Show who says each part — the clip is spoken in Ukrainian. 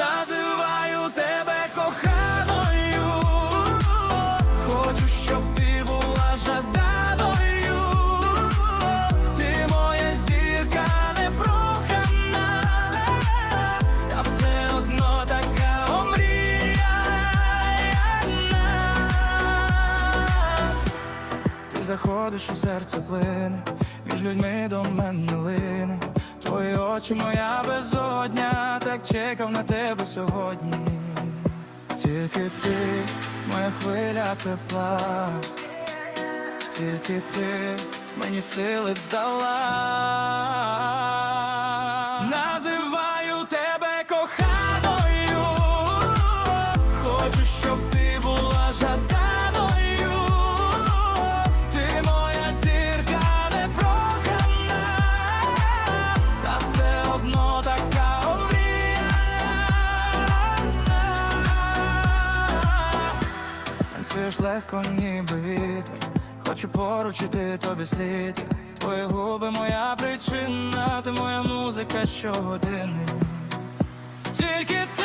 Speaker 1: називаю тебе коханою, хочу, щоб ти була жаданою, ти моя зірка непрохана, та все одно така омріяна. Ти заходиш у серце плине, між людьми до мене лине. Твої очі, моя безодня, так чекав на тебе сьогодні. Тільки ти, моя хвиля тепла, тільки ти мені сили дала. Танцюєш легко, ніби вітер. Хочу поручити тобі слід. Твої губи моя причина, ти моя музика щогодини. Тільки ти,